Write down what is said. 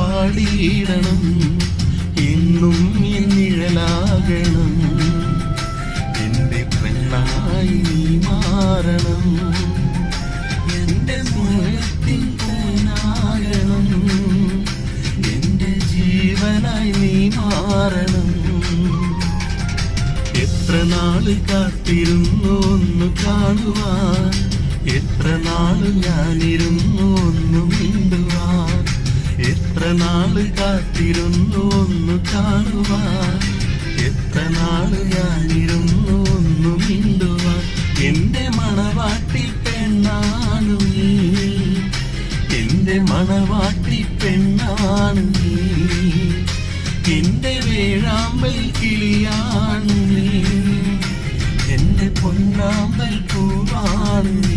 പാടിയിടണം. എന്നും നിഴലാകണം. എന്റെ പെണ്ണായി നീ മാറണം. എന്റെ സ്നേഹത്തിൻ പൂനാകണം. എന്റെ ജീവനായി നീ മാറണം. എത്ര നാൾ കാത്തിരുന്നു ഒന്ന് കാണുവാൻ. എത്ര നാൾ ഞാനിരുന്നു ഒന്ന് നാൾ കാത്തിരുന്നു ഒന്ന് കാണുവാൻ. എത്ര നാൾ ഞാനിരുന്നു ഒന്ന് മിണ്ടുവാൻ. എന്റെ മണവാട്ടി പെണ്ണാണ് എന്റെ മണവാട്ടി പെണ്ണാണ് എന്റെ വേഴാമ്പൽ കിളിയാണ് എന്റെ പൊന്നാമ്പൽ പൂവാണ്